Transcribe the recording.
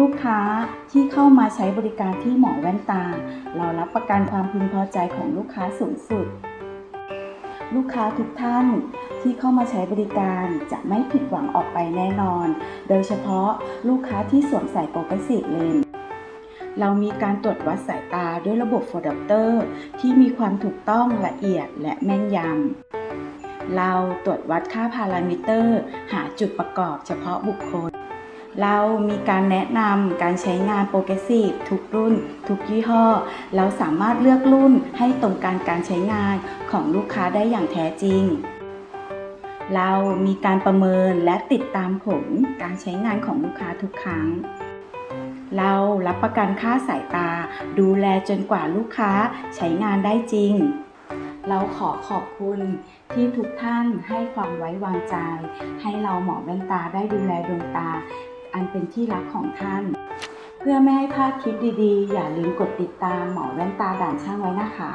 ลูกค้าที่เข้ามาใช้บริการที่หมอแว่นตา เรารับประกันความพึงพอใจของลูกค้าสูงสุด ลูกค้าทุกท่านที่เข้ามาใช้บริการจะไม่ผิดหวังออกไปแน่นอน โดยเฉพาะลูกค้าที่สวมใส่โปรเกรสซีฟเลนเรามีการตรวจวัดสายตาด้วยระบบโฟดัปเตอร์ที่มีความถูกต้องละเอียดและแม่นยำ เราตรวจวัดค่าพารามิเตอร์ หาจุดประกอบเฉพาะบุคคล เรามีการแนะนำการใช้งานโปรเกรสซีฟทุกรุ่น ทุกยี่ห้อ เราสามารถเลือกรุ่นให้ตรงการการใช้งานของลูกค้าได้อย่างแท้จริง เรามีการประเมินและติดตามผลการใช้งานของลูกค้าทุกครั้ง เรารับประกันค่าสายตา ดูแลจนกว่าลูกค้าใช้งานได้จริงเราขอขอบคุณที่ทุกท่านให้ความไว้วางใจ ให้เราหมอแว่นตาได้ดูแลดวงตา อันเป็นที่รักของท่าน เพื่อไม่ให้พลาดคลิปดีๆ อย่าลืมกดติดตามหมอแว่นตาด่านช่างไว้นะคะ